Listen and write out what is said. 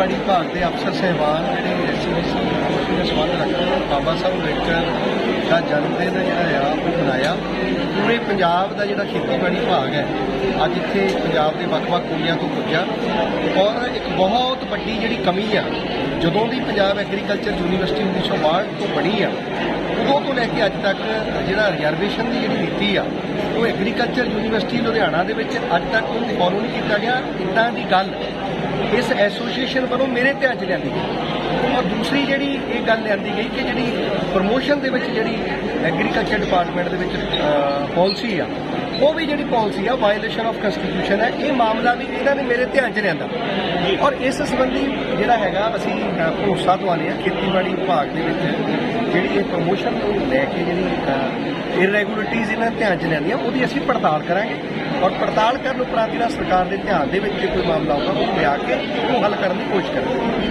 ਖੇਤੀਬਾੜੀ ਵਿਭਾਗ ਦੇ ਅਫਸਰ ਸਹਿਬਾਨ ਜਿਹੜੇ ਐਸਸੀਬੀਸੀ ਦੇ ਸੰਬੰਧ ਰੱਖਦੇ ਨੇ ਬਾਬਾ ਸਾਹਿਬ ਅੰਬੇਡਕਰ ਦਾ ਜਨਮ ਦਿਨ ਜਿਹੜਾ ਆ, ਉਹ ਮਨਾਇਆ। ਪੂਰੇ ਪੰਜਾਬ ਦਾ ਜਿਹੜਾ ਖੇਤੀਬਾੜੀ ਵਿਭਾਗ ਹੈ, ਅੱਜ ਇੱਥੇ ਪੰਜਾਬ ਦੇ ਵੱਖ-ਵੱਖ ਕੁੜੀਆਂ ਤੋਂ ਪੁੱਜਿਆ। ਔਰ ਇੱਕ ਬਹੁਤ ਵੱਡੀ ਜਿਹੜੀ ਕਮੀ ਆ, ਜਦੋਂ ਦੀ ਪੰਜਾਬ ਐਗਰੀਕਲਚਰ ਯੂਨੀਵਰਸਿਟੀ 1962 ਤੋਂ ਬਣੀ ਆ, ਉਦੋਂ ਤੋਂ ਲੈ ਕੇ ਅੱਜ ਤੱਕ ਜਿਹੜਾ ਰਿਜ਼ਰਵੇਸ਼ਨ ਦੀ ਜਿਹੜੀ ਨੀਤੀ ਆ, ਉਹ ਐਗਰੀਕਲਚਰ ਯੂਨੀਵਰਸਿਟੀ ਲੁਧਿਆਣਾ ਦੇ ਵਿੱਚ ਅੱਜ ਤੱਕ ਉਹਨੂੰ ਫੋਲੋ ਨਹੀਂ ਕੀਤਾ ਗਿਆ। ਇਦਾਂ ਦੀ ਗੱਲ ਇਸ ਐਸੋਸੀਏਸ਼ਨ ਵੱਲੋਂ ਮੇਰੇ ਧਿਆਨ 'ਚ ਲਿਆਂਦੀ ਗਈ। ਔਰ ਦੂਸਰੀ ਜਿਹੜੀ ਇਹ ਗੱਲ ਲਿਆਂਦੀ ਗਈ ਕਿ ਜਿਹੜੀ ਪ੍ਰੋਮੋਸ਼ਨ ਦੇ ਵਿੱਚ ਜਿਹੜੀ ਐਗਰੀਕਲਚਰ ਡਿਪਾਰਟਮੈਂਟ ਦੇ ਵਿੱਚ ਪਾਲਿਸੀ ਆ ਉਹ ਵੀ ਜਿਹੜੀ ਪਾਲਿਸੀ ਆ ਵਾਇਓਲੇਸ਼ਨ ਆਫ ਕਨਸਟੀਟਿਊਸ਼ਨ ਹੈ ਇਹ ਮਾਮਲਾ ਵੀ ਇਹਨਾਂ ਨੇ ਮੇਰੇ ਧਿਆਨ 'ਚ ਲਿਆਂਦਾ। ਔਰ ਇਸ ਸੰਬੰਧੀ ਜਿਹੜਾ ਹੈਗਾ ਅਸੀਂ ਭਰੋਸਾ ਦਵਾਉਂਦੇ ਆ ਖੇਤੀਬਾੜੀ ਵਿਭਾਗ ਦੇ ਵਿੱਚ ਜਿਹੜੀ ਇਹ ਪ੍ਰੋਮੋਸ਼ਨ ਨੂੰ ਲੈ ਕੇ ਜਿਹੜੀ ਇਰੈਗੂਲਰਿਟੀਜ਼ ਇਹਨਾਂ ਦੇ ਧਿਆਨ 'ਚ ਲੈਂਦੀਆਂ ਉਹਦੀ ਅਸੀਂ ਪੜਤਾਲ ਕਰਾਂਗੇ। ਔਰ ਪੜਤਾਲ ਕਰਨ ਉਪਰੰਤ ਜਿਹੜਾ ਸਰਕਾਰ ਦੇ ਧਿਆਨ ਦੇ ਵਿੱਚ ਕੋਈ ਮਾਮਲਾ ਆਊਗਾ ਉਹ ਲਿਆ ਕੇ ਉਹਨੂੰ ਹੱਲ ਕਰਨ ਦੀ ਕੋਸ਼ਿਸ਼ ਕਰਾਂਗੇ।